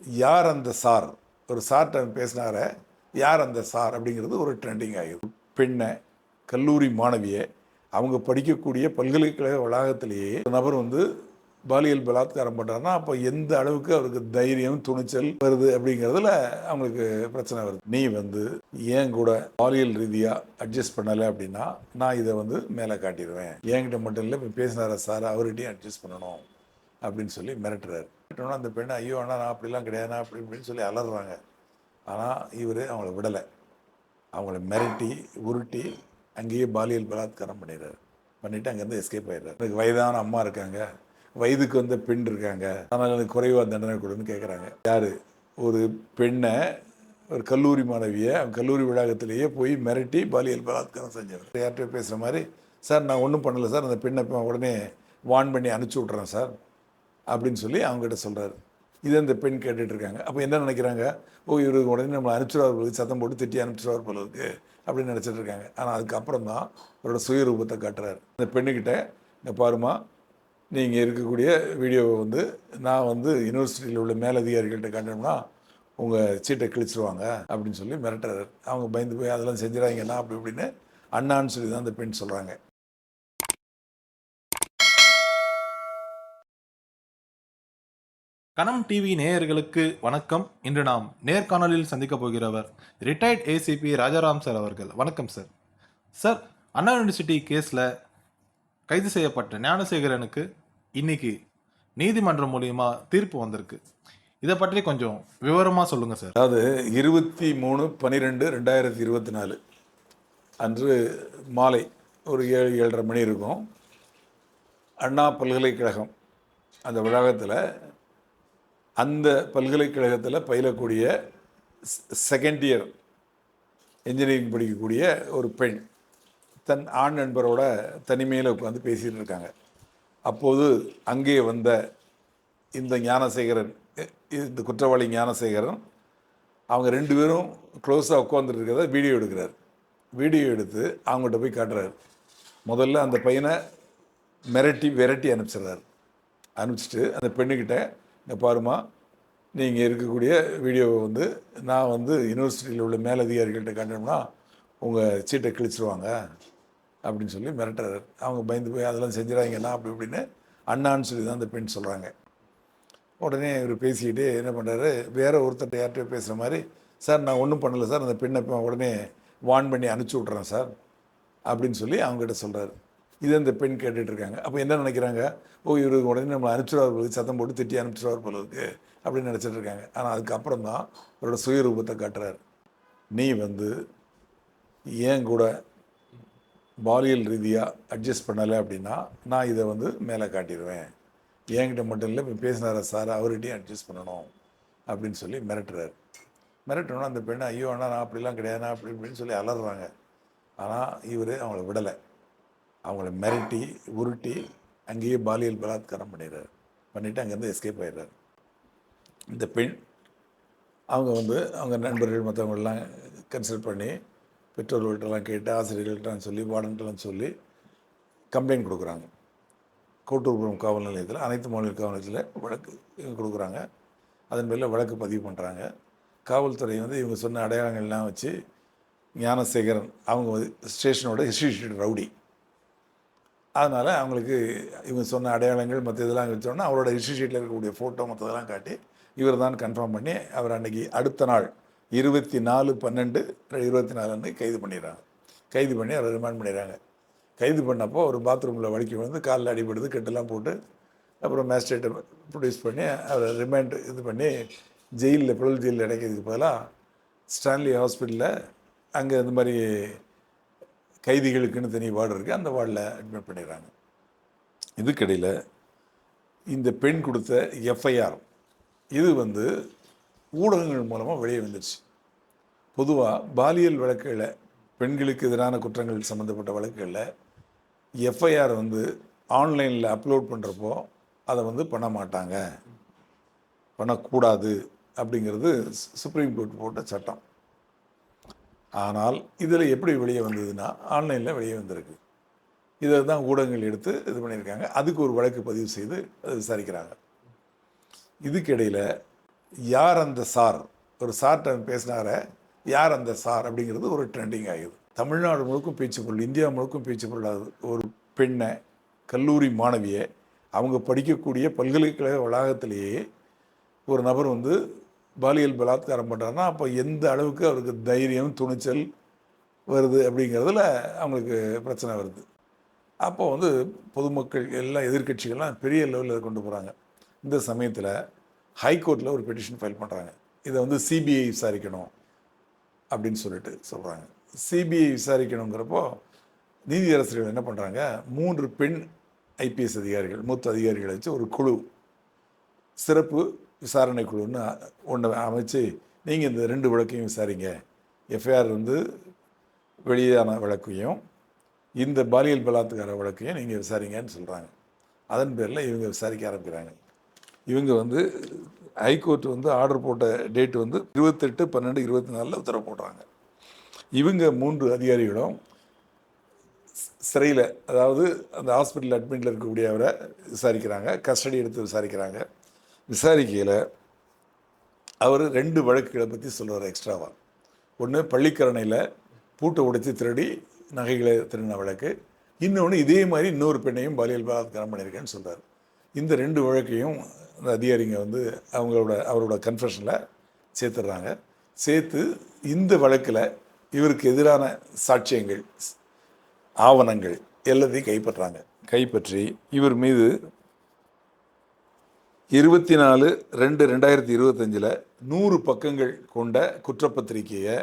யார் அந்த சார்? ஒரு சார்ட்ட பேசினார யார் அந்த சார் அப்படிங்கிறது ஒரு ட்ரெண்டிங் ஆகிடும் பெண்ணை கல்லூரி மாணவியை அவங்க படிக்கக்கூடிய பல்கலைக்கழக வளாகத்திலேயே ஒரு நபர் வந்து பாலியல் பலாத்காரம் பண்ணுறாருன்னா அப்போ எந்த அளவுக்கு அவருக்கு தைரியம் துணிச்சல் வருது அப்படிங்கிறதுல அவங்களுக்கு பிரச்சனை வருது. நீ வந்து ஏன் கூட பாலியல் ரீதியாக அட்ஜஸ்ட் பண்ணலை அப்படின்னா நான் இதை வந்து மேலே காட்டிடுவேன். என்கிட்ட மட்டும் இல்லை இப்போ பேசினார சார் அவர்கிட்டையும் அட்ஜஸ்ட் பண்ணணும். அப்படின்னு சொல்லி மிரட்டுறாரு. மிரட்டணும்னா அந்த பெண்ணை ஐயோ அண்ணா நான் அப்படிலாம் கிடையாது அப்படி இப்படின்னு சொல்லி அலறாங்க ஆனால் இவர் அவங்கள விடலை. அவங்கள மிரட்டி உருட்டி அங்கேயே பாலியல் பலாத்காரம் பண்ணிடுறாரு. பண்ணிவிட்டு அங்கேருந்து எஸ்கேப் ஆயிடுறாரு. எனக்கு வயதான அம்மா இருக்காங்க. வயதுக்கு வந்த பெண் இருக்காங்க. அதனால் எனக்கு குறைவாக தண்டனை கொடுன்னு கேட்குறாங்க யார்? ஒரு பெண்ணை ஒரு கல்லூரி மாணவியை அவங்க கல்லூரி வளாகத்திலேயே போய் மிரட்டி பாலியல் பலாத்காரம் செஞ்சவர் யார்கிட்ட பேசுகிற மாதிரி சார் நான் ஒன்றும் பண்ணலை சார். அந்த பெண்ணை இப்போ உடனே வான் பண்ணி அனுப்பிச்சி விட்றேன் சார். அப்படின்னு சொல்லி அவங்ககிட்ட சொல்கிறாரு இதை இந்த பெண் கேட்டுட்ருக்காங்க அப்போ என்ன நினைக்கிறாங்க? ஓ இவருக்கு உடனே நம்ம அனுப்பிச்சிடுவார் போல சத்தம் போட்டு திட்டி அனுப்பிச்சிடுவார் போல இருக்கு அப்படின்னு நினச்சிட்டு இருக்காங்க. ஆனால் அதுக்கப்புறம் தான் அவரோட சுயரூபத்தை காட்டுறாரு. அந்த பெண்ணுக்கிட்ட இந்த பாருமா நீங்கள் இருக்கக்கூடிய வீடியோவை வந்து நான் வந்து யூனிவர்சிட்டியில் உள்ள மேலதிகாரிகள்கிட்ட காட்டணும்னா உங்கள் சீட்டை கிழிச்சிருவாங்க அப்படின்னு சொல்லி மிரட்டுறாரு. அவங்க பயந்து போய் அதெல்லாம் செஞ்சிடாங்கன்னா அப்படி இப்படின்னு அண்ணான்னு சொல்லி தான் அந்த பெண் சொல்கிறாங்க கனம் டிவி நேயர்களுக்கு வணக்கம். இன்று நாம் நேர்காணலில் சந்திக்க போகிறவர் ரிட்டையர்ட் ஏசிபி ராஜாராம் சார் அவர்கள். வணக்கம் சார். சார் அண்ணா யூனிவர்சிட்டி கேஸில் கைது செய்யப்பட்ட ஞானசேகரனுக்கு இன்னைக்கு நீதிமன்றம் மூலியமா தீர்ப்பு வந்திருக்கு. இதை பற்றி கொஞ்சம் விவரமாக சொல்லுங்கள் சார். அதாவது இருபத்தி மூணு பன்னிரெண்டு ரெண்டாயிரத்தி இருபத்தி நாலு அன்று மாலை ஒரு ஏழு ஏழரை மணி இருக்கும். அண்ணா பல்கலைக்கழகம் அந்த வளாகத்தில் அந்த பல்கலைக்கழகத்தில் பயிலக்கூடிய செகண்ட் இயர் இன்ஜினியரிங் படிக்கக்கூடிய ஒரு பெண். தன் ஆண் நண்பரோட தனிமையில் உட்காந்து பேசிகிட்டு இருக்காங்க. அப்போது அங்கே வந்த இந்த ஞானசேகரன் இந்த குற்றவாளி ஞானசேகரன் அவங்க ரெண்டு பேரும் க்ளோஸாக உட்காந்துட்டு இருக்கிறத வீடியோ எடுக்கிறார். வீடியோ எடுத்து அவங்கள்ட்ட போய் காட்டுறாரு. முதல்ல அந்த பையனை மிரட்டி விரட்டி அனுப்பிச்சிடுறாரு. அனுப்பிச்சிட்டு அந்த பெண்ணுக்கிட்ட இந்த பாருமா நீங்கள் இருக்கக்கூடிய வீடியோவை வந்து நான் வந்து யூனிவர்சிட்டியில் உள்ள மேலதிகாரிகள்கிட்ட கண்டோம்னா உங்கள் சீட்டை கிழிச்சிருவாங்க அப்படின்னு சொல்லி மிரட்டுறாரு. அவங்க பயந்து போய் அதெல்லாம் செஞ்சிடாங்கன்னா அப்படி இப்படின்னு அண்ணான்னு சொல்லி தான் அந்த பெண் சொல்கிறாங்க உடனே இவர் பேசிக்கிட்டு என்ன பண்ணுறாரு வேறு ஒருத்தர்கிட்ட யார்கிட்டயோ பேசுகிற மாதிரி சார் நான் ஒன்றும் பண்ணலை சார் அந்த பெண்ணை இப்போ உடனே வான் பண்ணி அனுப்பிச்சி விட்றேன் சார் அப்படின்னு சொல்லி அவங்ககிட்ட சொல்கிறாரு இதை அந்த பெண் கேட்டுட்ருக்காங்க அப்போ என்ன நினைக்கிறாங்க? ஓ இவருக்கு உடனே நம்ம அனுப்பிச்சிடுவார் போலுக்கு சத்தம் போட்டு திட்டி அனுப்பிச்சிடுவார் போலுக்கு அப்படின்னு நினச்சிட்டு இருக்காங்க. ஆனால் அதுக்கப்புறம் தான் அவரோட சுயரூபத்தை காட்டுறாரு. நீ வந்து ஏன் கூட பாலியல் ரீதியாக அட்ஜஸ்ட் பண்ணலை அப்படின்னா நான் இதை வந்து மேலே காட்டிடுவேன். என்கிட்ட மட்டும் இல்லை இப்போ பேசினார சார் அவர்கிட்டையும் அட்ஜஸ்ட் பண்ணணும் அப்படின்னு சொல்லி மிரட்டுறாரு. மிரட்டணும்னா அந்த பெண்ணை ஐயோ அண்ணா நான் அப்படிலாம் கிடையாது அப்படி இப்படின்னு சொல்லி அலறாங்க. ஆனால் இவர் அவங்கள விடலை. அவங்கள மிரட்டி உருட்டி அங்கேயே பாலியல் பலாத்காரம் பண்ணிடுறாரு. பண்ணிவிட்டு அங்கேருந்து எஸ்கேப் ஆயிடுறாரு. இந்த பெண் அவங்க வந்து அவங்க நண்பர்கள் மற்றவங்களெல்லாம் கன்சல்ட் பண்ணி பெற்றோர்கள்ட்டெல்லாம் கேட்டு ஆசிரியர்கள்ட்டலாம் சொல்லி வார்டன்ட்டெல்லாம் சொல்லி கம்ப்ளைண்ட் கொடுக்குறாங்க. கோட்டூர்புரம் காவல் நிலையத்தில் அனைத்து மாநில காவல் நிலையத்தில் வழக்கு கொடுக்குறாங்க. அதன் பேரில் வழக்கு பதிவு பண்ணுறாங்க காவல்துறை வந்து இவங்க சொன்ன அடையாளங்கள்லாம் வச்சு ஞானசேகரன் அவங்க வந்து ஸ்டேஷனோட ஹிஸ்ட்ரி ரவுடி. அதனால் அவங்களுக்கு இவங்க சொன்ன அடையாளங்கள் மற்ற இதெல்லாம் வச்சோன்னா அவரோட ஹிஸ்ட்ரி ஷீட்டில் இருக்கக்கூடிய ஃபோட்டோ மற்றதெல்லாம் காட்டி இவர் தான் கன்ஃபார்ம் பண்ணி அவர் அன்னைக்கு அடுத்த நாள் இருபத்தி நாலு பன்னெண்டு இருபத்தி நாலு அன்னைக்கு கைது பண்ணிடுறாங்க. கைது பண்ணி அவரை ரிமாண்ட் பண்ணிடுறாங்க. கைது பண்ணப்போ ஒரு பாத்ரூமில் வலிக்கி விழுந்து காலில் அடிபடுது கட்டெல்லாம் போட்டு அப்புறம் மேஜிஸ்ட்ரேட்டை ப்ரொடியூஸ் பண்ணி அவரை ரிமாண்ட் இது பண்ணி ஜெயிலில் புழல் ஜெயிலில் அடைக்கிறதுக்கு பதிலாக ஸ்டான்லி ஹாஸ்பிட்டலில் அங்கே இந்த மாதிரி கைதிகளுக்குன்னு தனி வார்டு இருக்குது அந்த வார்டில் அட்மிட் பண்ணிடுறாங்க. இதுக்கிடையில் இந்த பெண் கொடுத்த எஃப்ஐஆர் இது வந்து ஊடகங்கள் மூலமாக வெளியே வந்துடுச்சு பொதுவாக பாலியல் வழக்குகளில் பெண்களுக்கு எதிரான குற்றங்கள் சம்மந்தப்பட்ட வழக்குகளில் எஃப்ஐஆர் வந்து ஆன்லைனில் அப்லோட் பண்ணுறப்போ அதை வந்து பண்ண மாட்டாங்க. பண்ணக்கூடாது அப்படிங்கிறது சு- சுப்ரீம் கோர்ட் போட்ட சட்டம். ஆனால் இதில் எப்படி வெளியே வந்ததுன்னா ஆன்லைனில் வெளியே வந்திருக்கு. இதை தான் ஊடகங்கள் எடுத்து இது பண்ணியிருக்காங்க. அதுக்கு ஒரு வழக்கு பதிவு செய்து அதை விசாரிக்கிறாங்க. இதுக்கிடையில் யார் அந்த சார்? ஒரு சார்ட்ட பேசினார யார் அந்த சார் அப்படிங்கிறது ஒரு ட்ரெண்டிங் ஆகுது தமிழ்நாடு முழுக்கும் பேச்சு பொருள் இந்தியா முழுக்கும் பேச்சு பொருளாகுது ஒரு பெண்ணை கல்லூரி மாணவியை அவங்க படிக்கக்கூடிய பல்கலைக்கழக வளாகத்திலேயே ஒரு நபர் வந்து பாலியல் பலாத்காரம் பண்ணுறாருன்னா அப்போ எந்த அளவுக்கு அவருக்கு தைரியம் துணிச்சல் வருது அப்படிங்கிறதுல அவங்களுக்கு பிரச்சனை வருது. அப்போ வந்து பொதுமக்கள் எல்லா எதிர்க்கட்சிகள்லாம் பெரிய லெவலில் கொண்டு போகிறாங்க இந்த சமயத்தில் ஹைகோர்ட்டில் ஒரு பெட்டிஷன் ஃபைல் பண்ணுறாங்க இதை வந்து சிபிஐ விசாரிக்கணும் அப்படின்னு சொல்லிட்டு சொல்கிறாங்க சிபிஐ விசாரிக்கணுங்கிறப்போ நீதியரசர்கள் என்ன பண்ணுறாங்க மூன்று பெண் ஐபிஎஸ் அதிகாரிகள் மூத்த அதிகாரிகளை வச்சு ஒரு குழு சிறப்பு விசாரணை குழுன்னு ஒன்று அமைச்சு நீங்கள் இந்த ரெண்டு வழக்கையும் விசாரிங்க. எஃப்ஐஆர் வந்து வெளியான வழக்கையும் இந்த பாலியல் பலாத்கார வழக்கையும் நீங்கள் விசாரிங்கன்னு சொல்கிறாங்க அதன் பேரில் இவங்க விசாரிக்க ஆரம்பிக்கிறாங்க. இவங்க வந்து ஹைகோர்ட் வந்து ஆர்டர் போட்ட டேட் வந்து இருபத்தெட்டு பன்னெண்டு இருபத்தி நாலில் உத்தரவு போடுறாங்க. இவங்க மூன்று அதிகாரிகளும் சிறையில் அதாவது அந்த ஹாஸ்பிட்டல் அட்மிட்டில் இருக்கக்கூடிய அவரை விசாரிக்கிறாங்க கஸ்டடி எடுத்து விசாரிக்கிறாங்க. விசாரிக்கையில் அவர் ரெண்டு வழக்குகளை பற்றி சொல்லுவார் எக்ஸ்ட்ராவாக ஒன்று பள்ளிக்கரணையில் பூட்டை உடைத்து திருடி நகைகளை திருடின வழக்கு. இன்னொன்று இதே மாதிரி இன்னொரு பெண்ணையும் பாலியல் பலாத்காரம் பண்ணியிருக்கேன்னு சொல்கிறார் இந்த ரெண்டு வழக்கையும் அந்த அதிகாரிங்க வந்து அவங்களோட அவரோட கன்ஃபெஷனில் சேர்த்துடுறாங்க. சேர்த்து இந்த வழக்கில் இவருக்கு எதிரான சாட்சியங்கள் ஆவணங்கள் எல்லாத்தையும் கைப்பற்றாங்க கைப்பற்றி இவர் மீது இருபத்தி நாலு ரெண்டு ரெண்டாயிரத்தி இருபத்தஞ்சில் நூறு பக்கங்கள் கொண்ட குற்றப்பத்திரிகையை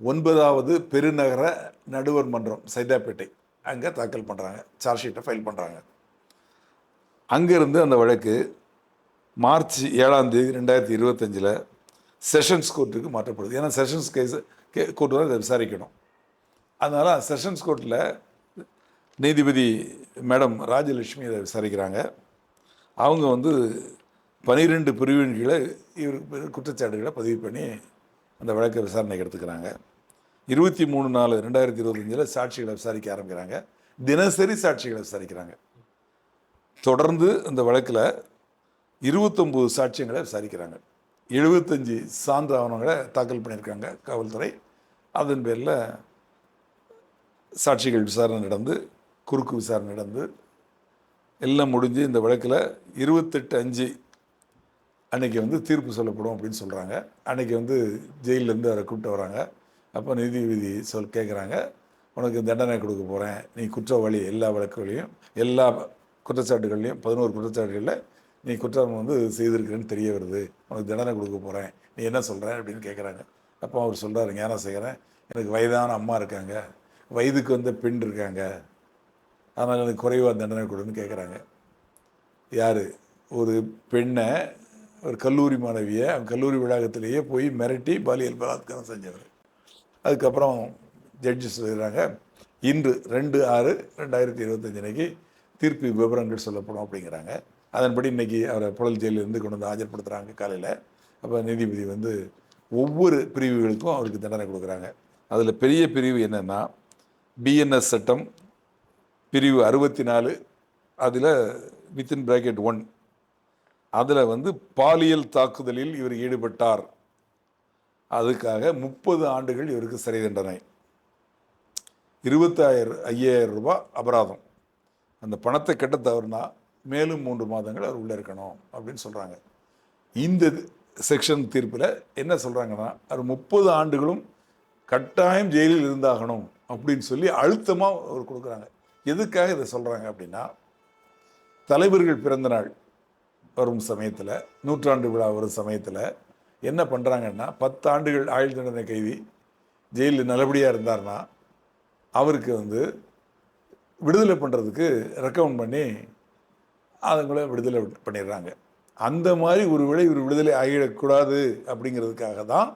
ஒன்பதாவது பெருநகர நடுவர் மன்றம் சைதாப்பேட்டை அங்கே தாக்கல் பண்ணுறாங்க சார்ஜ் ஷீட்டை ஃபைல் பண்ணுறாங்க அங்கேருந்து அந்த வழக்கு மார்ச் ஏழாம் தேதி ரெண்டாயிரத்தி இருபத்தஞ்சில் செஷன்ஸ் கோர்ட்டுக்கு மாற்றப்படுது. ஏன்னா செஷன்ஸ் கேஸ் கே கோர்ட்டு தான் இதை விசாரிக்கணும். அதனால் செஷன்ஸ் கோர்ட்டில் நீதிபதி மேடம் ராஜலட்சுமி இதை விசாரிக்கிறாங்க. அவங்க வந்து பனிரெண்டு பிரிவின் கீழே இவர் குற்றச்சாட்டுகளை பதிவு பண்ணி அந்த வழக்கை விசாரணைக்கு எடுத்துக்கிறாங்க. இருபத்தி மூணு நாலு ரெண்டாயிரத்தி இருபத்தஞ்சில் சாட்சிகளை விசாரிக்க ஆரம்பிக்கிறாங்க. தினசரி சாட்சிகளை விசாரிக்கிறாங்க. தொடர்ந்து அந்த வழக்கில் இருபத்தொம்போது சாட்சியங்களை விசாரிக்கிறாங்க. எழுபத்தஞ்சி சான்று ஆவணங்களை தாக்கல் பண்ணியிருக்காங்க காவல்துறை. அதன் பேரில் சாட்சிகள் விசாரணை நடந்து குறுக்கு விசாரணை நடந்து எல்லாம் முடிஞ்சு இந்த வழக்கில் இருபத்தெட்டு அஞ்சு அன்னைக்கு வந்து தீர்ப்பு சொல்லப்படும் அப்படின்னு சொல்கிறாங்க அன்னைக்கு வந்து ஜெயிலேருந்து அவரை கூப்பிட்டு வராங்க. அப்போ நீதிபதி சொல் கேட்குறாங்க உனக்கு தண்டனை கொடுக்க போகிறேன் நீ குற்றவாளி எல்லா வழக்குகளையும் எல்லா குற்றச்சாட்டுகள்லையும் பதினோரு குற்றச்சாட்டுகளில் நீ குற்றம் வந்து செய்திருக்கிறேன்னு தெரிய வருது. உனக்கு தண்டனை கொடுக்க போகிறேன் நீ என்ன சொல்கிற அப்படின்னு கேட்குறாங்க அப்போ அவர் சொல்கிறாரு ஞானம் செய்கிறேன் எனக்கு வயதான அம்மா இருக்காங்க. வயதுக்கு வந்த பெண் இருக்காங்க. அதனால் எனக்கு குறைவாக தண்டனை கொடுன்னு கேட்குறாங்க யார்? ஒரு பெண்ணை ஒரு கல்லூரி மாணவியை அவன் கல்லூரி வளாகத்திலேயே போய் மிரட்டி பாலியல் பலாத்காரம் செஞ்சவர். அதுக்கப்புறம் ஜட்ஜி சொல்கிறாங்க இன்று ரெண்டு ஆறு ரெண்டாயிரத்தி இருபத்தஞ்சு அன்னைக்கு தீர்ப்பு விவரங்கள் சொல்லப்படும் அப்படிங்கிறாங்க. அதன்படி இன்றைக்கி அவரை புழல் ஜெயிலிருந்து கொண்டு வந்து ஆஜர்படுத்துகிறாங்க காலையில். அப்போ நீதிபதி வந்து ஒவ்வொரு பிரிவுகளுக்கும் அவருக்கு தண்டனை கொடுக்குறாங்க. அதில் பெரிய பிரிவு என்னென்னா பிஎன்எஸ் சட்டம் பிரிவு அறுபத்தி நாலு அதில் வித்தின் பிராக்கெட் ஒன் அதில் வந்து பாலியல் தாக்குதலில் இவர் ஈடுபட்டார். அதுக்காக முப்பது ஆண்டுகள் இவருக்கு சிறை தண்டனை. இருபத்தாயிரம் ஐயாயிரம் ரூபாய் அபராதம். அந்த பணத்தை கட்ட தவறுனா மேலும் மூன்று மாதங்கள் அவர் உள்ளே இருக்கணும் அப்படின்னு சொல்கிறாங்க. இந்த செக்ஷன் தீர்ப்பில் என்ன சொல்கிறாங்கன்னா அவர் முப்பது ஆண்டுகளும் கட்டாயம் ஜெயிலில் இருந்தாகணும் அப்படின்னு சொல்லி அழுத்தமாக அவர் கொடுக்குறாங்க. எதுக்காக இதை சொல்கிறாங்க அப்படின்னா தலைவர்கள் பிறந்த நாள் வரும் சமயத்தில் நூற்றாண்டு விழா வரும் சமயத்தில் என்ன பண்ணுறாங்கன்னா பத்து ஆண்டுகள் ஆயுள் தண்டனை கைதி ஜெயிலில் நல்லபடியாக இருந்தார்னா அவருக்கு வந்து விடுதலை பண்ணுறதுக்கு ரெக்கமெண்ட் பண்ணி அதுங்களை விடுதலை பண்ணிடுறாங்க. அந்த மாதிரி ஒரு வேளை இவர் விடுதலை ஆகிடக்கூடாது அப்படிங்கிறதுக்காக தான்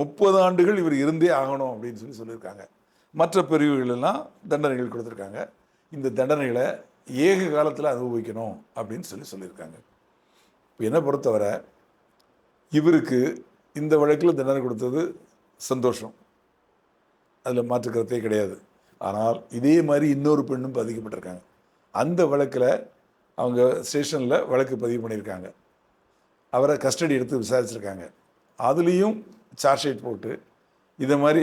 முப்பது ஆண்டுகள் இவர் இருந்தே ஆகணும் அப்படின்னு சொல்லி சொல்லியிருக்காங்க. மற்ற பிரிவுகளெல்லாம் தண்டனைகள் கொடுத்துருக்காங்க. இந்த தண்டனைகளை ஏக காலத்தில் அனுபவிக்கணும் அப்படின்னு சொல்லி சொல்லியிருக்காங்க. இப்போ என்னை பொறுத்தவரை இவருக்கு இந்த வழக்கில் தண்டனை கொடுத்தது சந்தோஷம். அதில் மாற்றுக்கிறதே கிடையாது. ஆனால் இதே மாதிரி இன்னொரு பெண்ணும் பாதிக்கப்பட்டிருக்காங்க. அந்த வழக்கில் அவங்க ஸ்டேஷனில் வழக்கு பதிவு பண்ணியிருக்காங்க. அவரை கஸ்டடி எடுத்து விசாரிச்சிருக்காங்க. அதுலேயும் சார்ஜ் ஷீட் போட்டு இதை மாதிரி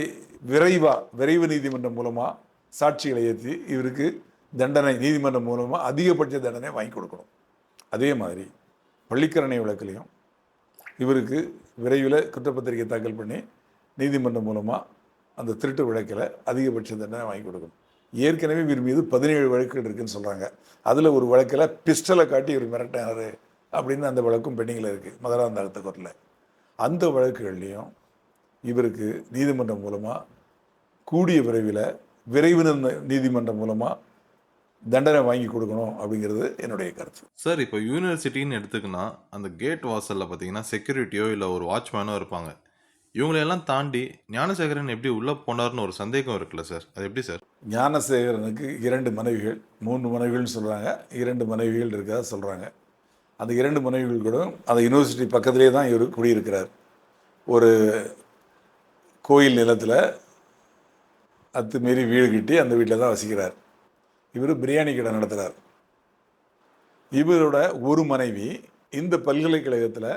விரைவாக விரைவு நீதிமன்றம் மூலமாக சாட்சிகளை ஏற்றி இவருக்கு தண்டனை நீதிமன்றம் மூலமாக அதிகபட்ச தண்டனை வாங்கி கொடுக்கணும். அதே மாதிரி பள்ளிக்கரணை வழக்குலையும் இவருக்கு விரைவில் குற்றப்பத்திரிகை தாக்கல் பண்ணி நீதிமன்றம் மூலமாக அந்த திருட்டு வழக்கில் அதிகபட்ச தண்டனை வாங்கி கொடுக்கணும். ஏற்கனவே இவர் மீது பதினேழு வழக்குகள் இருக்குன்னு சொல்கிறாங்க அதில் ஒரு வழக்கில் பிஸ்டலை காட்டி இவர் மிரட்டினார் அப்படின்னு அந்த வழக்கும் பெண்டிங்கில் இருக்குது மதுராந்தாகத்த கோர்ட்டில் அந்த வழக்குகள்லையும் இவருக்கு நீதிமன்றம் மூலமாக கூடிய விரைவில் விரைவு நீதிமன்றம் மூலமாக தண்டனை வாங்கி கொடுக்கணும் அப்படிங்கிறது என்னுடைய கருத்து. சார் இப்போ யூனிவர்சிட்டின்னு எடுத்துக்கினா அந்த கேட் வாசலில் பார்த்தீங்கன்னா செக்யூரிட்டியோ இல்லை ஒரு வாட்ச்மேனோ இருப்பாங்க. இவங்களையெல்லாம் தாண்டி ஞானசேகரன் எப்படி உள்ளே போனார்னு ஒரு சந்தேகம் இருக்குல்ல சார்? அது எப்படி சார்? ஞானசேகரனுக்கு இரண்டு மனைவிகள் மூன்று மனைவிகள்னு சொல்கிறாங்க இரண்டு மனைவிகள் இருக்கதா சொல்கிறாங்க அந்த இரண்டு மனைவிகள் கூட அந்த யூனிவர்சிட்டி பக்கத்திலே தான் இவர் குடியிருக்கிறார். ஒரு கோயில் நிலத்தில் அத்துமீறி வீடு கட்டி அந்த வீட்டில் தான் வசிக்கிறார். இவர் பிரியாணி கடை நடத்துகிறார் இவரோட ஒரு மனைவி இந்த பல்கலைக்கழகத்தில்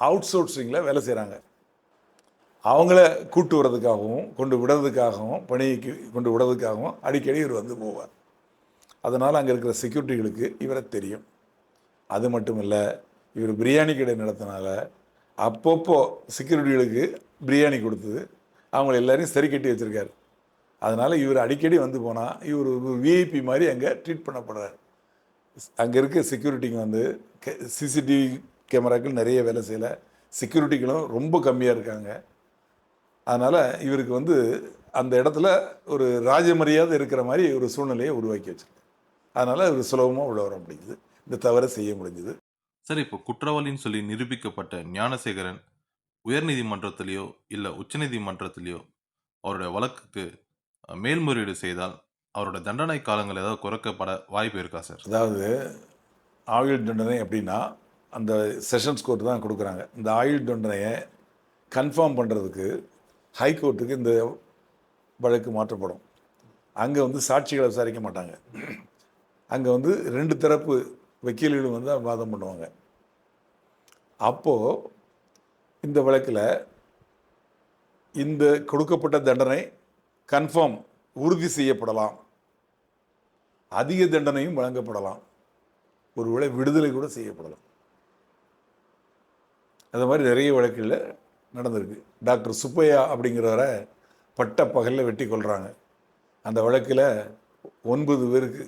அவுட் சோர்சிங்கில் வேலை செய்கிறாங்க அவங்கள கூட்டு வர்றதுக்காகவும் கொண்டு விடுறதுக்காகவும் பணிக்கு கொண்டு விடுறதுக்காகவும் அடிக்கடி இவர் வந்து போவார். அதனால் அங்கே இருக்கிற செக்யூரிட்டிகளுக்கு இவரை தெரியும். அது மட்டும் இல்லை இவர் பிரியாணி கடை நடத்தினால அப்பப்போ செக்யூரிட்டிகளுக்கு பிரியாணி கொடுத்தது. அவங்கள எல்லாரையும் சரி கட்டி வச்சுருக்காரு. அதனால் இவர் அடிக்கடி வந்து போனால் இவர் ஒரு விஐபி மாதிரி அங்கே ட்ரீட் பண்ணப்படுறார். அங்கே இருக்க செக்யூரிட்டிங்க வந்து சிசிடிவி கேமராக்கள் நிறைய வேலை செய்யலை. செக்யூரிட்டிகளும் ரொம்ப கம்மியாக இருக்காங்க. அதனால் இவருக்கு வந்து அந்த இடத்துல ஒரு ராஜமரியாதை இருக்கிற மாதிரி ஒரு சூழ்நிலையை உருவாக்கி வச்சிருக்கு அதனால் இவர் சுலபமாக உள்ள வர முடியுது இந்த தவறை செய்ய முடிஞ்சுது. சார் இப்போ குற்றவாளின்னு சொல்லி நிரூபிக்கப்பட்ட ஞானசேகரன் உயர்நீதிமன்றத்திலேயோ இல்லை உச்சநீதிமன்றத்திலேயோ அவருடைய வழக்குக்கு மேல்முறையீடு செய்தால் அவரோட தண்டனை காலங்கள் ஏதாவது குறைக்கப்பட வாய்ப்பு இருக்கா சார்? அதாவது ஆயுள் தண்டனை அப்படின்னா அந்த செஷன்ஸ் கோர்ட் தான் கொடுக்குறாங்க. இந்த ஆயுள் தண்டனையை கன்ஃபார்ம் பண்ணுறதுக்கு ஹைகோர்ட்டுக்கு இந்த வழக்கு மாற்றப்படும். அங்கே வந்து சாட்சிகளை விசாரிக்க மாட்டாங்க. அங்கே வந்து ரெண்டு தரப்பு வக்கீல்களும் வந்து வாதம் பண்ணுவாங்க. அப்போது இந்த வழக்கில் இந்த கொடுக்கப்பட்ட தண்டனை கன்ஃபார்ம் உறுதி செய்யப்படலாம். அதிக தண்டனையும் வழங்கப்படலாம். ஒருவேளை விடுதலை கூட செய்யப்படலாம். அது மாதிரி நிறைய வழக்குகளில் நடந்திருக்கு. டாக்டர் சுப்பையா அப்படிங்கிறவரை பட்ட பகலில் வெட்டி கொள்கிறாங்க அந்த வழக்கில் ஒன்பது பேருக்கு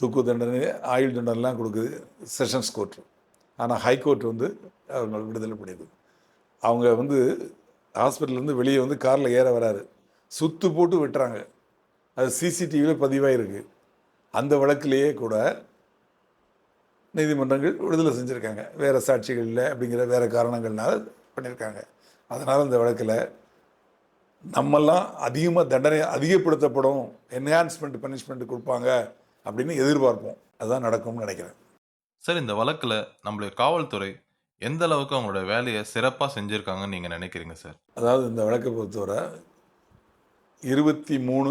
தூக்கு தண்டனை ஆயுள் தண்டனைலாம் கொடுக்குது செஷன்ஸ் கோர்ட். ஆனால் ஹைகோர்ட் வந்து அவங்க விடுதலை பண்ணியது அவங்க வந்து ஹாஸ்பிட்டல்லேருந்து வெளியே வந்து காரில் ஏற வராரு. சுத்து போட்டு விட்டுறாங்க. அது சிசிடிவியில் பதிவாயிருக்கு. அந்த வழக்கிலேயே கூட நீதிமன்றங்கள் விடுதலை செஞ்சுருக்காங்க. வேறு சாட்சிகள் இல்லை அப்படிங்கிற வேறு காரணங்கள்னால பண்ணியிருக்காங்க. அதனால் இந்த வழக்கில் நம்மெல்லாம் அதிகமாக தண்டனை அதிகப்படுத்தப்படும். என்ஹான்ஸ்மெண்ட் பனிஷ்மெண்ட் கொடுப்பாங்க அப்படின்னு எதிர்பார்ப்போம். அதுதான் நடக்கும்னு நினைக்கிறேன். சார் இந்த வழக்கில் நம்மளுடைய காவல்துறை எந்த அளவுக்கு அவங்களோட வேலையை சிறப்பாக செஞ்சுருக்காங்கன்னு நீங்கள் நினைக்கிறீங்க சார்? அதாவது இந்த வழக்கை பொறுத்தவரை இருபத்தி மூணு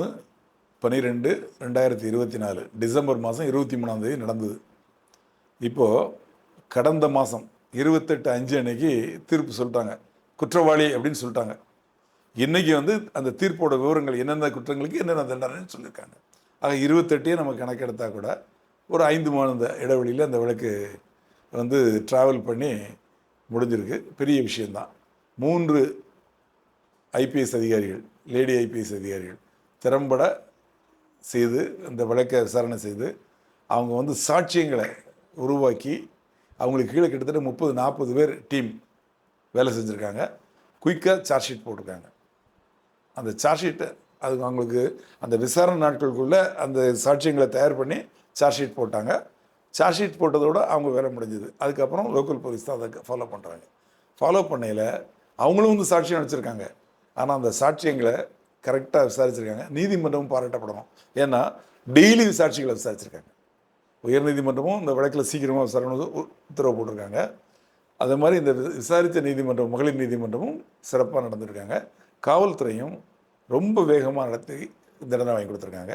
பன்னிரெண்டு ரெண்டாயிரத்தி இருபத்தி நாலு டிசம்பர் மாதம் இருபத்தி மூணாம் தேதி நடந்தது. இப்போது கடந்த மாதம் இருபத்தெட்டு அஞ்சு அன்னைக்கு தீர்ப்பு சொல்லிட்டாங்க. குற்றவாளி அப்படின்னு சொல்லிட்டாங்க. இன்னைக்கு வந்து அந்த தீர்ப்போட விவரங்கள் என்னென்ன குற்றங்களுக்கு என்னென்ன தண்டனைன்னு சொல்லியிருக்காங்க. ஆக இருபத்தெட்டையே நம்ம கணக்கெடுத்தால் கூட ஒரு ஐந்து மாத இடைவெளியில் அந்த விளக்கு வந்து ட்ராவல் பண்ணி முடிஞ்சிருக்கு. பெரிய விஷயந்தான் மூன்று ஐபிஎஸ் அதிகாரிகள் லேடி ஐபிஎஸ் அதிகாரிகள் திறம்பட செய்து அந்த வழக்கை விசாரணை செய்து அவங்க வந்து சாட்சியங்களை உருவாக்கி அவங்களுக்கு கீழே கிட்டத்தட்ட முப்பது நாற்பது பேர் டீம் வேலை செஞ்சுருக்காங்க. குயிக்காக சார்ஜ் ஷீட் போட்டிருக்காங்க. அந்த சார்ஜ் ஷீட்டை அது அவங்களுக்கு அந்த விசாரணை நாட்களுக்குள்ளே அந்த சாட்சியங்களை தயார் பண்ணி சார்ஜ் ஷீட் போட்டாங்க. சார்ஜ் ஷீட் போட்டதோட அவங்க வேலை முடிஞ்சது. அதுக்கப்புறம் லோக்கல் போலீஸ் தான் அதை ஃபாலோ பண்ணுறாங்க ஃபாலோ பண்ணையில் அவங்களும் வந்து சாட்சியம் அடிச்சிருக்காங்க ஆனால் அந்த சாட்சியங்களை கரெக்டாக விசாரிச்சிருக்காங்க. நீதிமன்றமும் பாராட்டப்படணும். ஏன்னா டெய்லி சாட்சிகளை விசாரிச்சிருக்காங்க. உயர்நீதிமன்றமும் இந்த வழக்கில் சீக்கிரமாக விசாரணை உத்தரவு போட்டிருக்காங்க. அதே மாதிரி இந்த விசாரித்த நீதிமன்றம் மகளிர் நீதிமன்றமும் சிறப்பாக நடந்திருக்காங்க. காவல்துறையும் ரொம்ப வேகமாக நடத்தி தண்டனை வாங்கி கொடுத்துருக்காங்க.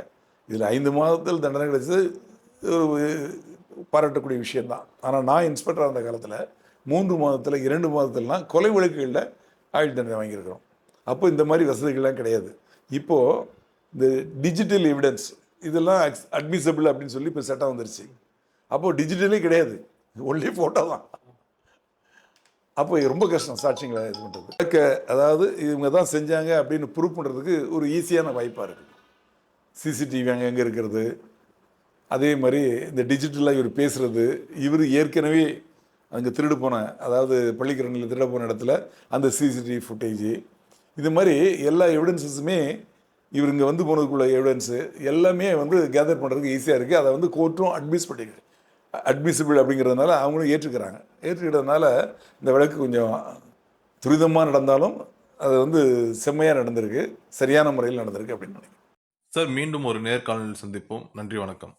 இதில் ஐந்து மாதத்தில் தண்டனை கிடைச்சது ஒரு பாராட்டக்கூடிய விஷயந்தான் ஆனால் நான் இன்ஸ்பெக்டராக இருந்த காலத்தில் மூன்று மாதத்தில் இரண்டு மாதத்துலலாம் கொலை வழக்குகளில் ஆயுள் தண்டனை வாங்கியிருக்கிறோம். அப்போ இந்த மாதிரி வசதிகள்லாம் கிடையாது. இப்போது இந்த டிஜிட்டல் எவிடன்ஸ் இதெல்லாம் அட்மிசபிள் அப்படின்னு சொல்லி இப்போ சட்டம் வந்துருச்சு. அப்போது டிஜிட்டலே கிடையாது. ஒன்லி ஃபோட்டோ தான். அப்போ ரொம்ப கஷ்டம் சாட்சியங்களை இது பண்ணுறது அதாவது இவங்க தான் செஞ்சாங்க அப்படின்னு ப்ரூவ் பண்ணுறதுக்கு ஒரு ஈஸியான வாய்ப்பாக இருக்குது சிசிடிவி அங்கே எங்கே இருக்கிறது? அதே மாதிரி இந்த டிஜிட்டலாக இவர் பேசுகிறது இவர் ஏற்கனவே அங்கே திருடு போன அதாவது பள்ளிக்கரணியில் திருட போன இடத்துல அந்த சிசிடிவி ஃபுட்டேஜ் இது மாதிரி எல்லா எவிடன்சஸுமே இவர் இங்கே வந்து போனதுக்குள்ள எவிடன்ஸு எல்லாமே வந்து கேதர் பண்ணுறதுக்கு ஈஸியாக இருக்குது அதை வந்து கோர்ட்டும் அட்மிஸ் பண்ணிக்கிது அட்மிசிபிள் அப்படிங்கிறதுனால அவங்களும் ஏற்றுக்கிறாங்க. ஏற்றுக்கிறதுனால இந்த வழக்கு கொஞ்சம் துரிதமாக நடந்தாலும் அது வந்து செம்மையாக நடந்திருக்கு. சரியான முறையில் நடந்திருக்கு அப்படின்னு நினைக்கிறேன். சார் மீண்டும் ஒரு நேர்காணலில் சந்திப்போம். நன்றி வணக்கம்.